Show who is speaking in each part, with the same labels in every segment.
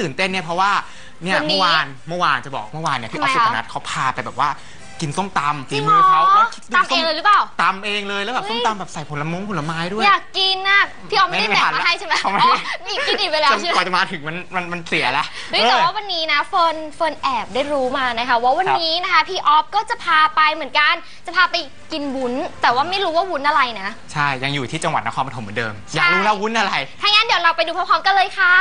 Speaker 1: ตื่นเต้นเนี่ยเพราะว่าเนี่ย
Speaker 2: วันนี้
Speaker 1: เมื่อวานเมื่อวานจะบอกเมื่อวานเนี่ยพี่อ
Speaker 2: ทำ
Speaker 1: อ
Speaker 2: ไม
Speaker 1: ฟสุพ
Speaker 2: คะ
Speaker 1: นัทเขาพาไปแบบว่ากินส้มตำ
Speaker 2: จริ
Speaker 1: ฝี
Speaker 2: ง
Speaker 1: มือเขา
Speaker 2: เหรอ
Speaker 1: แล้วคิดดู
Speaker 2: ตำเองเลยหรือเปล่า
Speaker 1: ตำเองเลยแล้วแบบ
Speaker 2: เฮ้ย
Speaker 1: ส้มตำแบบใส่ผลมงผลไม้ด้วย
Speaker 2: อยากกินนะ พี่ออมไม่ได้
Speaker 1: ไม่
Speaker 2: แบ่ง
Speaker 1: ทัน
Speaker 2: มา
Speaker 1: ละ
Speaker 2: ให้ใช่ไหม
Speaker 1: เขาไม่
Speaker 2: อ๋อมีกินอีกไปแล้ว
Speaker 1: จน
Speaker 2: ใช่ไห
Speaker 1: ก
Speaker 2: ม
Speaker 1: ว่าจะมาถึงมันมันมันเสียแล้ว
Speaker 2: เฮ้ยแต่ว่าวันนี้นะเฟิร์นเฟิร์นแอบได้รู้มานะคะ ว่าวัน
Speaker 1: ครับ
Speaker 2: นี้นะคะพี่ออฟก็จะพาไปเหมือนกันจะพาไปกินวุ้น แต่ว่าไม่รู้ว่าวุ้นอะไรนะ
Speaker 1: ใช่ยังอยู่ที่จังหวัดนครปฐมเหมือนเดิม
Speaker 2: ใช่
Speaker 1: อยากรู้แล้ววุ้นอะไร
Speaker 2: ถ้างั้นเดี๋ยวเราไปดูพร้อมๆกันเลยค่ะ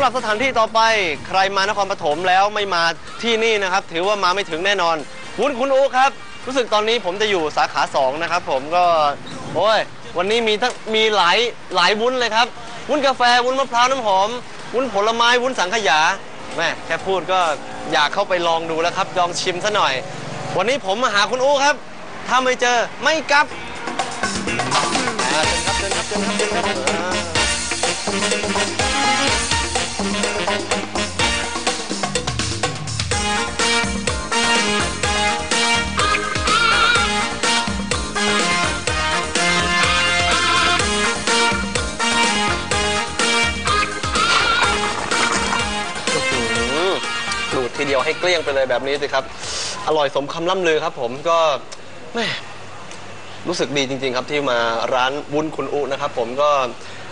Speaker 2: ำ
Speaker 3: หรับสถานที่ต่อไปใครมานครปฐมแล้วไม่มาที่นี่นะครับ ถือว่ามาไม่ถึงแน่นอน วุ้นคุณอูครับ รู้สึกตอนนี้ผมจะอยู่สาขา2นะครับผมก็โอ้ยวันนี้มีทั้งมีหลายหลายวุ้นเลยครับ วุ้นกาแฟวุ้นมะพร้าวน้ำหอม วุ้นผลไม้วุ้นสังขยาแม่แค่พูดก็อยากเข้าไปลองดูแล้วครับลองชิมซะหน่อย วันนี้ผมมาหาคุณอูครับ ถ้าไม่เจอไม่กลับเชิญครับเชิญครับเชิญครับเชิญครับ ยวให้เกลี้ยงไปเลยแบบนี้สิครับ อร่อยสมคำล่ำลือครับ ผมก็แม่รู้สึกดีจริง ๆ ครับที่มาร้านวุ้นคุณอุนะครับผมก็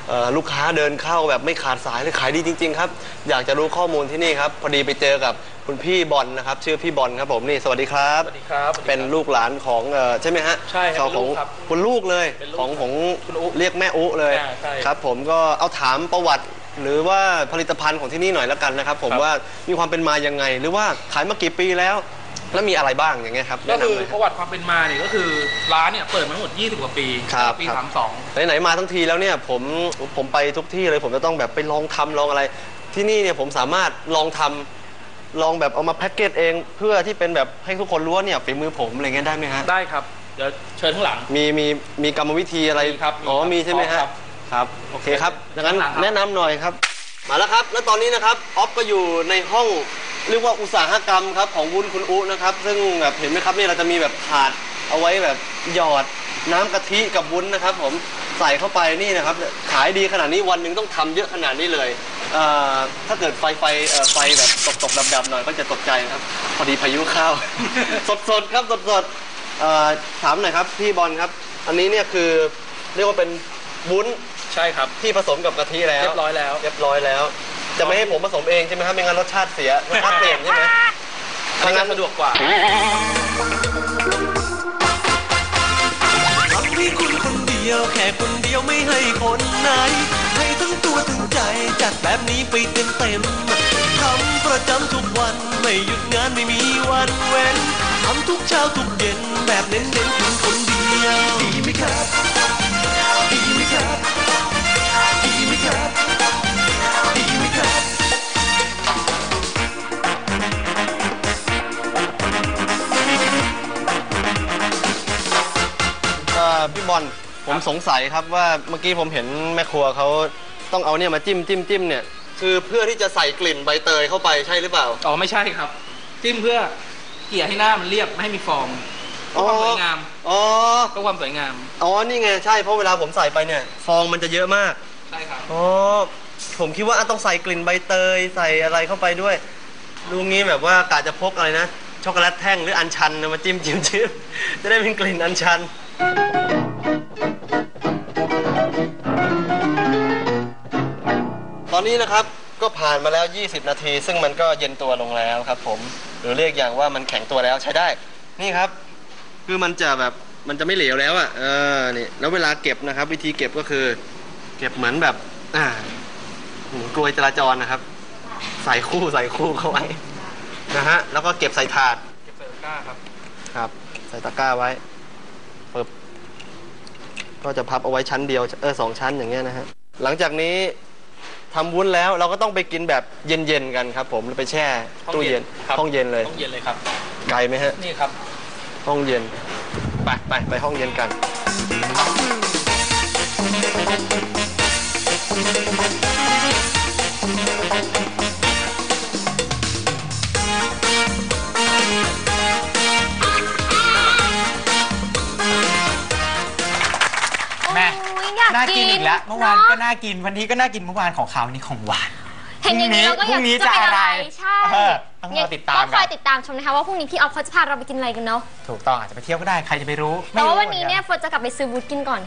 Speaker 3: เอ่อลูกค้าเดินเข้าแบบไม่ขาดสายเลยขายดีจริง ๆ ครับ อยากจะรู้ข้อมูลที่นี่ครับ พอดีไปเจอกับคุณพี่บอลนะครับ ชื่อพี่บอลครับผมนี่สวัสดีครับ
Speaker 4: สวัสดีครับสวัสดีครับ
Speaker 3: เป็นลูกหลานของเอ่อใช่ไหมฮะ
Speaker 4: ใช่ครับ
Speaker 3: ของ
Speaker 4: เป็นลูกครับ
Speaker 3: คุณลูกเลย
Speaker 4: เป็นลูก
Speaker 3: ของของ
Speaker 4: คุณอุ
Speaker 3: เรียกแม่อุเลย
Speaker 4: ใช่ใช่
Speaker 3: ครับ ผมก็เอาถามประวัติ หรือว่าผลิตภัณฑ์ของที่นี่หน่อยแล้วกันนะครับ ผม
Speaker 4: ครับ
Speaker 3: ว่ามีความเป็นมายังไง หรือว่าขายมากี่ปีแล้ว แล้วมีอะไรบ้างอย่างเงี้ยครับ
Speaker 4: ก็
Speaker 3: แนะ
Speaker 4: คื
Speaker 3: นำ
Speaker 4: อ
Speaker 3: หน่อย
Speaker 4: ประวัติความเป็นมาเนี่ยก็คือร้านเนี่ยเปิดมาทั้งหมด 20 กว่าปี
Speaker 3: ครับ
Speaker 4: ปี
Speaker 3: ครับ
Speaker 4: 32
Speaker 3: ไหนๆมาทั้งทีแล้วเนี่ยผมผมไปทุกที่เลย ผมจะต้องแบบไปลองทำลองอะไร ที่นี่เนี่ยผมสามารถลองทำลองแบบเอามาแพ็กเกจเอง เพื่อที่เป็นแบบให้ทุกคนรู้ว่าเนี่ยฝีมือผมอะไรเงี้ยได้ไหมฮะ
Speaker 4: ได้ครับ เดี๋ยวเชิญข้างหลัง
Speaker 3: มีมีมีกรรมวิธีอะไร
Speaker 4: มีครับมี
Speaker 3: อ๋อ
Speaker 4: ครับ
Speaker 3: มีใช่ไหม
Speaker 4: ครั
Speaker 3: ฮะ
Speaker 4: บ
Speaker 3: ครับ โอเคครับดังนั้น
Speaker 4: ข้างหลังครับ
Speaker 3: แนะนำหน่อยครับ มาแล้วครับ แล้วตอนนี้นะครับออฟก็อยู่ในห้องเรียกว่าอุตสาหกรรมครับของวุ้นคุณอุนะครับ ซึ่งแบบเห็นไหมครับนี่เราจะมีแบบถาดเอาไว้แบบหยอดน้ำกะทิกับวุ้นนะครับ ผมใส่เข้าไปนี่นะครับ ขายดีขนาดนี้วันหนึ่งต้องทำเยอะขนาดนี้เลยเอ่อถ้าเกิดไฟไฟเอ่อไฟแบบตกๆดับๆหน่อยก็จะตกใจนะครับ พอดีพายุเข้า สดๆครับสดๆเอ่อถามหน่อยครับพี่บอลครับ อันนี้เนี่ยคือเรียกว่าเป็นวุ้น
Speaker 4: ใช่ครับ
Speaker 3: ที่ผสมกับกะทิแล้ว
Speaker 4: เรียบร้อยแล้ว
Speaker 3: เรียบร้อยแล้ว จะไม่ให้ผมผสมเองใช่ไหมครับไม่งั้นรสชาติเสียรสชาติเปลี่ยนใช่ไหม
Speaker 4: ทางงานสะดวกกว่า
Speaker 5: ทำให้คุณคนเดียวแค่คนเดียวไม่ให้คนไหน ให้ทั้งตัวทั้งใจจัดแบบนี้ไปเต็มเต็มๆทำประจำทุกวันไม่หยุดงานไม่มีวันเว้นทำทุกเช้าทุกเย็นแบบเน้นเน้น
Speaker 3: อ่อพี่บอลผมสงสัยครับว่าเมื่อกี้ผมเห็นแม่ครัวเขาต้องเอาเนี่ยมาจิ้มจิ้มจิ้มเนี่ย คือเพื่อที่จะใส่กลิ่นใบเตยเข้าไปใช่หรือเปล่า
Speaker 4: อ๋อไม่ใช่ครับ จิ้มเพื่อเกลี่ยให้หน้ามันเรียบไม่ให้มีฟองเพื่อความสวยงาม
Speaker 3: อ๋อ
Speaker 4: เพื่อความสวยงาม
Speaker 3: อ๋อนี่ไงใช่เพราะเวลาผมใส่ไปเนี่ย ฟองมันจะเยอะมาก
Speaker 4: ใช่ครับ
Speaker 3: อ๋อผมคิดว่าอะต้องใส่กลิ่นใบเตยใส่อะไรเข้าไปด้วยดูงี้แบบว่ากาจะพกอะไรนะช็อกโกแลตแท่งหรืออัญชันมาจิ้มจิ้มจิ้มจะได้เป็นกลิ่นอัญชัน อนนี้นะครับก็ผ่านมาแล้ว 20 นาที ซึ่งมันก็เย็นตัวลงแล้วครับผมหรือเรียกอย่างว่ามันแข็งตัวแล้วใช้ได้ นี่ครับ คือมันจะแบบมันจะไม่เหลวแล้วอะเออนี่แล้วเวลาเก็บนะครับ วิธีเก็บก็คือ เก็บเหมือนแบบอ่าเหมือนกลวยจราจรนะครับ ใส่คู่ใส่คู่เข้าไว้นะฮะแล้วก็เก็บใส่ถาด
Speaker 4: เก็บใส่ตะกร้าครับ
Speaker 3: ครับ ใส่ตะกร้าไว้ปึ๊บก็จะพับเอาไว้ชั้นเดียวเออสองชั้นอย่างเงี้ยนะฮะหลังจากนี้ ทำวุ้นแล้วเราก็ต้องไปกินแบบเย็นๆกันครับ ผมไปแช่ตู้เย็น
Speaker 4: ครับ
Speaker 3: ห้องเย็นเลย
Speaker 4: ต้องเย็นเลยครับ
Speaker 3: ไกลไหมฮะ
Speaker 4: นี่ครับ
Speaker 3: ห้องเย็น ไปไปไปห้องเย็นกัน
Speaker 1: น่ากินอีกแล้วเมื่อวานก็
Speaker 2: เะ
Speaker 1: น่ากินวันนี้ก็น่ากินเมื่อวานของเขาวนี่ของหวาน
Speaker 2: เห็นอย่างนี้เราก็อยาก
Speaker 1: พรุ่งนี้
Speaker 2: จะไป
Speaker 1: จะอะไร
Speaker 2: ใช่
Speaker 1: เออต้องรอติดตามกัน
Speaker 2: ก็คอยติดตามชมนะคะว่าพรุ่งนี้พี่ออฟเขาจะพาเราไปกินอะไรกันเนาะ
Speaker 1: ถูกต้องอาจจะไปเที่ยวก็ได้ใครจะไปรู้
Speaker 2: แต่ว่า
Speaker 1: ไม่รู้
Speaker 2: วันนี้เนี่ย
Speaker 1: หมือกั
Speaker 2: เฟิร์นจะกลับไปซื้อบูธกินก่อน